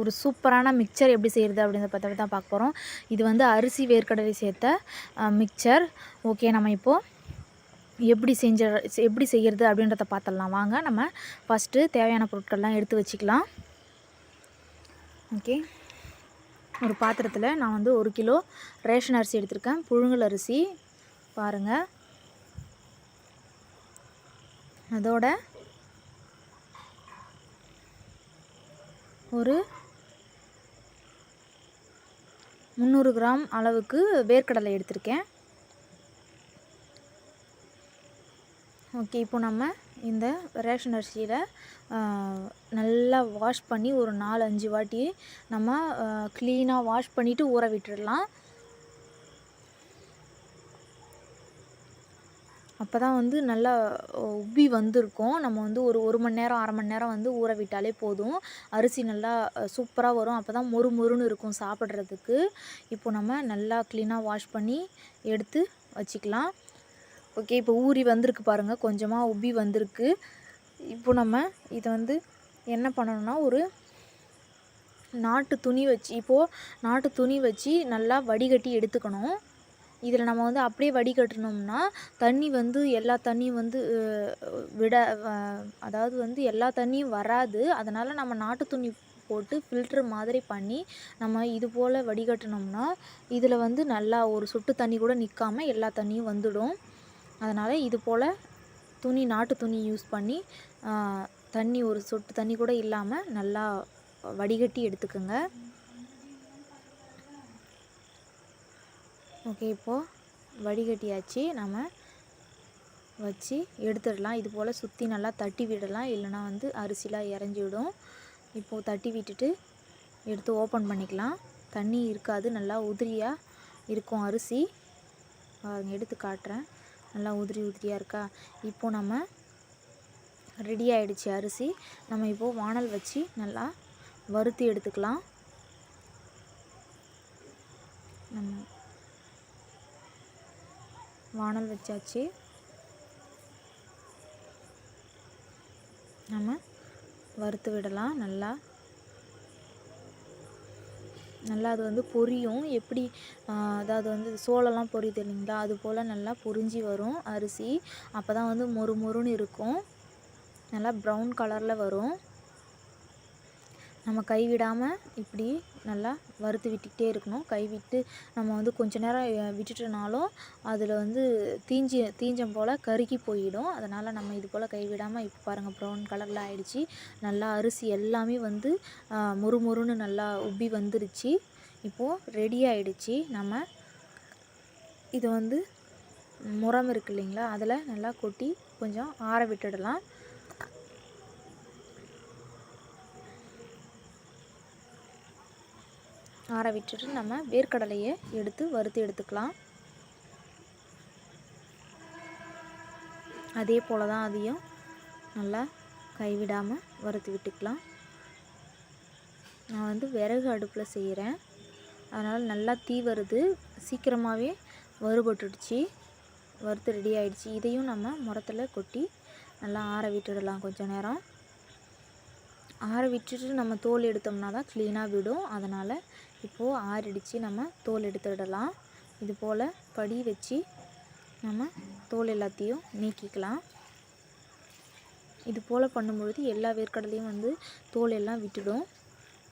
ஒரு சூப்பரான மிக்சர் எப்படி செய்கிறது அப்படின்றத பற்றி தான் பார்க்க போகிறோம் இது வந்து அரிசி வேர்க்கடலை சேர்த்த மிக்சர் ஓகே நம்ம இப்போது எப்படி செஞ்ச எப்படி செய்கிறது அப்படின்றத பார்த்துடலாம். வாங்க நம்ம ஃபஸ்ட்டு தேவையான பொருட்கள்லாம் எடுத்து வச்சுக்கலாம். ஓகே ஒரு பாத்திரத்தில் நான் வந்து ஒரு கிலோ ரேஷன் அரிசி எடுத்திருக்கேன். புழுங்கல் அரிசி பாருங்கள் அதோட ஒரு முந்நூறு கிராம் அளவுக்கு வேர்க்கடலை எடுத்திருக்கேன். ஓகே இப்போ நம்ம இந்த ரேஷன் அரிசியில் நல்லா வாஷ் பண்ணி ஒரு நாலு அஞ்சு வாட்டி நம்ம க்ளீனாக வாஷ் பண்ணிவிட்டு ஊற விட்டுடலாம் அப்போ தான் வந்து நல்லா உப்பி வந்திருக்கும். நம்ம வந்து ஒரு ஒரு மணி நேரம் அரை மணி நேரம் வந்து ஊற விட்டாலே போதும். அரிசி நல்லா சூப்பராக வரும். அப்போ தான் மொறு மொறுன்னு இருக்கும் சாப்பிட்றதுக்கு. இப்போ நம்ம நல்லா க்ளீனாக வாஷ் பண்ணி எடுத்து வச்சுக்கலாம். ஓகே இப்போ ஊறி வந்திருக்கு பாருங்கள் கொஞ்சமாக உப்பி வந்திருக்கு. இப்போ நம்ம இதை வந்து என்ன பண்ணணும்னா ஒரு நாட்டு துணி வச்சு இப்போது நாட்டு துணி வச்சு நல்லா வடிகட்டி எடுத்துக்கணும். இதில் நம்ம வந்து அப்படியே வடிகட்டினோம்னா தண்ணி வந்து எல்லா தண்ணியும் வந்து விட அதாவது வந்து எல்லா தண்ணியும் வராது. அதனால் நம்ம நாட்டு துணி போட்டு ஃபில்ட்ரு மாதிரி பண்ணி நம்ம இது போல் வடிகட்டினோம்னா இதில் வந்து நல்லா ஒரு சொட்டு தண்ணி கூட நிற்காம எல்லா தண்ணியும் வந்துடும். அதனால் இது போல் துணி நாட்டு துணி யூஸ் பண்ணி தண்ணி ஒரு சொட்டு தண்ணி கூட இல்லாமல் நல்லா வடிகட்டி எடுத்துக்கோங்க. ஓகே இப்போது வடிகட்டியாச்சு. நம்ம வச்சு எடுத்துடலாம். இது போல் சுற்றி நல்லா தட்டி விடலாம். இல்லைனா வந்து அரிசிலாம் இறஞ்சி விடும். இப்போது தட்டி விட்டுட்டு எடுத்து ஓப்பன் பண்ணிக்கலாம். தண்ணி இருக்காது. நல்லா உதிரியாக இருக்கும் அரிசி. எடுத்து காட்டுறேன். நல்லா உதிரி உதிரியாக இருக்கா? இப்போது நம்ம ரெடி ஆகிடுச்சி அரிசி. நம்ம இப்போது வானல் வச்சு நல்லா வறுத்து எடுத்துக்கலாம். நம்ம வானல் வச்சாச்சு. நம்ம வறுத்து விடலாம் நல்லா. நல்லா அது வந்து பொரியும். எப்படி அதாவது வந்து சோளம்லாம் பொரியுது இல்லைங்களா? அது போல் நல்லா பொரிஞ்சு வரும் அரிசி. அப்போ தான் வந்து மொறு மொறுன்னு இருக்கும். நல்லா ப்ரௌன் கலரில் வரும். நம்ம கைவிடாமல் இப்படி நல்லா வறுத்து விட்டுக்கிட்டே இருக்கணும். கைவிட்டு நம்ம வந்து கொஞ்ச நேரம் விட்டுட்டனாலும் அதில் வந்து தீஞ்சி தீஞ்சம் போல் கருகி போயிடும். அதனால் நம்ம இது போல் கைவிடாமல் இப்போ பாருங்கள் ப்ரௌன் கலரில் ஆயிடுச்சு. நல்லா அரிசி எல்லாமே வந்து மொறு மொறுன்னு நல்லா உப்பி வந்துருச்சு. இப்போது ரெடி ஆயிடுச்சு. நம்ம இதை வந்து முறம் இருக்கு இல்லைங்களா? அதில் நல்லா கொட்டி கொஞ்சம் ஆற விட்டுடலாம். ஆற விட்டுட்டு நம்ம வேர்க்கடலையை எடுத்து வறுத்து எடுத்துக்கலாம். அதே போல் தான் அதையும் நல்லா கைவிடாமல் வறுத்து விட்டுக்கலாம். நான் வந்து விறகு அடுப்பில் செய்கிறேன் அதனால் நல்லா தீ வருது. சீக்கிரமாகவே வறுபட்டுடுச்சு. வறுத்து ரெடி ஆகிடுச்சி இதையும் நம்ம முரத்தில் கொட்டி நல்லா ஆற விட்டுடலாம் கொஞ்சம் நேரம். ஆற விட்டுட்டு நம்ம தோல் எடுத்தோம்னா தான் க்ளீனாக விடும். அதனால் இப்போது ஆறிடுச்சு நம்ம தோல் எடுத்துடலாம் இது போல் படி வச்சு நம்ம தோல் எல்லாத்தையும் நீக்கிக்கலாம். இது போல் பண்ணும்பொழுது எல்லா வேர்க்கடலையும் வந்து தோல் எல்லாம் விட்டுடும்.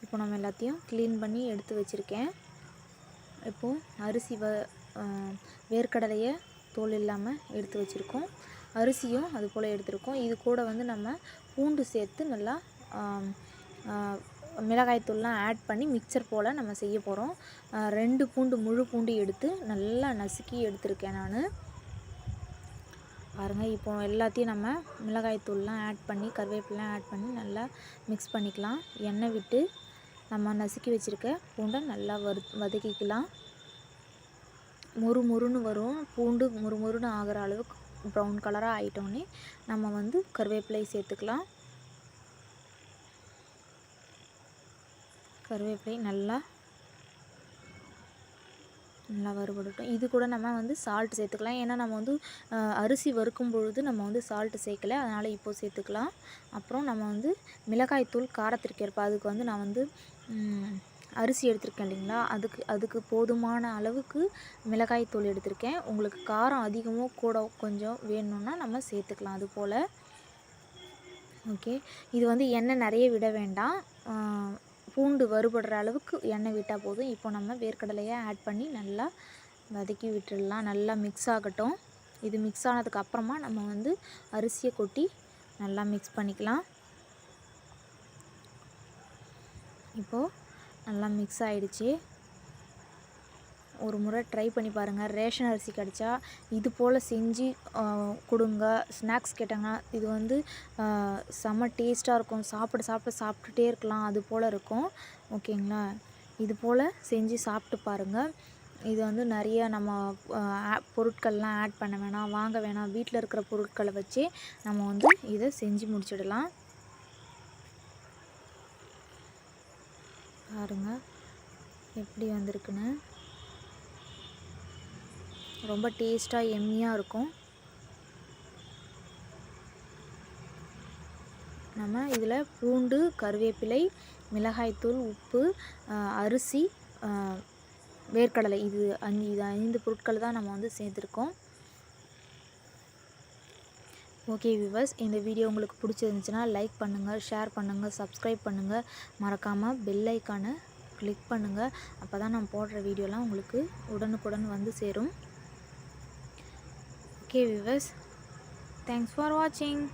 இப்போ நம்ம எல்லாத்தையும் க்ளீன் பண்ணி எடுத்து வச்சுருக்கேன். இப்போது அரிசி வ வேர்க்கடலையை தோல் இல்லாமல் எடுத்து வச்சுருக்கோம். அரிசியும் அது போல் எடுத்துருக்கோம். இது கூட வந்து நம்ம பூண்டு சேர்த்து நல்லா மிளகாய்த்தூள்லாம் ஆட் பண்ணி மிக்சர் போல் நம்ம செய்ய போகிறோம் ரெண்டு பூண்டு முழு பூண்டு எடுத்து நல்லா நசுக்கி எடுத்திருக்கேன் நான். பாருங்கள் இப்போ எல்லாத்தையும் நம்ம மிளகாய்த்தூள்லாம் ஆட் பண்ணி கருவேப்பிலாம் ஆட் பண்ணி நல்லா மிக்ஸ் பண்ணிக்கலாம். எண்ணெய் விட்டு நம்ம நசுக்கி வச்சுருக்க பூண்டை நல்லா வறு வதக்கிக்கலாம். முறு முறுன்னு வரும். பூண்டு முறு முறுன்னு ஆகிற அளவுக்கு ப்ரௌன் கலராக ஆகிட்டோன்னே நம்ம வந்து கருவேப்பிலை சேர்த்துக்கலாம். கருவேப்பிலை நல்லா நல்லா வறுபடட்டும். இது கூட நம்ம வந்து சால்ட் சேர்த்துக்கலாம். ஏன்னா நம்ம வந்து அரிசி வறுக்கும் பொழுது நம்ம வந்து சால்ட்டு சேர்க்கல. அதனால் இப்போது சேர்த்துக்கலாம். அப்புறம் நம்ம வந்து மிளகாய்த்தூள் காரத்திற்கு ஏற்ப அதுக்கு வந்து நான் வந்து அரிசி எடுத்திருக்கேன் இல்லைங்களா? அதுக்கு அதுக்கு போதுமான அளவுக்கு மிளகாய்த்தூள் எடுத்திருக்கேன். உங்களுக்கு காரம் அதிகமோ கூட கொஞ்சம் வேணும்னா நம்ம சேர்த்துக்கலாம். அது போல். ஓகே. இது வந்து எண்ணெய் நிறைய விட வேண்டாம். பூண்டு வறுபடுற அளவுக்கு எண்ணெய் விட்டால் போதும். இப்போ நம்ம வேர்க்கடலையை ஆட் பண்ணி நல்லா வதக்கி விட்டுடலாம். நல்லா மிக்ஸ் ஆகட்டும். இது மிக்ஸ் ஆனதுக்கு அப்புறமா நம்ம வந்து அரிசியை கொட்டி நல்லா மிக்ஸ் பண்ணிக்கலாம். இப்போது நல்லா மிக்ஸ் ஆகிடுச்சி ஒரு முறை ட்ரை பண்ணி பாருங்கள் ரேஷன் அரிசி கிடச்சா இது போல் செஞ்சு கொடுங்க. ஸ்நாக்ஸ் கேட்டாங்கன்னா இது வந்து செம்ம டேஸ்ட்டாக இருக்கும். சாப்பிட சாப்பிட சாப்பிட்டுட்டே இருக்கலாம். அது போல் இருக்கும். ஓகேங்களா இது போல் செஞ்சு சாப்பிட்டு பாருங்கள் இது வந்து நிறைய நம்ம ஆ- பொருட்கள்லாம் ஆட் பண்ண வேணாம் வாங்க வேணாம். வீட்டில் இருக்கிற பொருட்களை வச்சு நம்ம வந்து இதை செஞ்சு முடிச்சிடலாம். பாருங்கள் எப்படி வந்திருக்குன்னு. ரொம்ப டேஸ்ட்டாக எம்மியாக இருக்கும். நம்ம இதில் பூண்டு கருவேப்பிலை மிளகாய்த்தூள் உப்பு அரிசி வேர்க்கடலை இது அஞ்சு இது ஐந்து பொருட்கள் தான் நம்ம வந்து சேர்த்துருக்கோம். ஓகே விவர்ஸ் இந்த வீடியோ உங்களுக்கு பிடிச்சிருந்துச்சுன்னா லைக் பண்ணுங்கள் ஷேர் பண்ணுங்கள் சப்ஸ்கிரைப் பண்ணுங்கள் மறக்காமல் பெல் ஐக்கானை கிளிக் பண்ணுங்கள் அப்போ தான் நான் போடுற வீடியோலாம் உங்களுக்கு உடனுக்குடன் வந்து சேரும். okay viewers. Thanks for watching.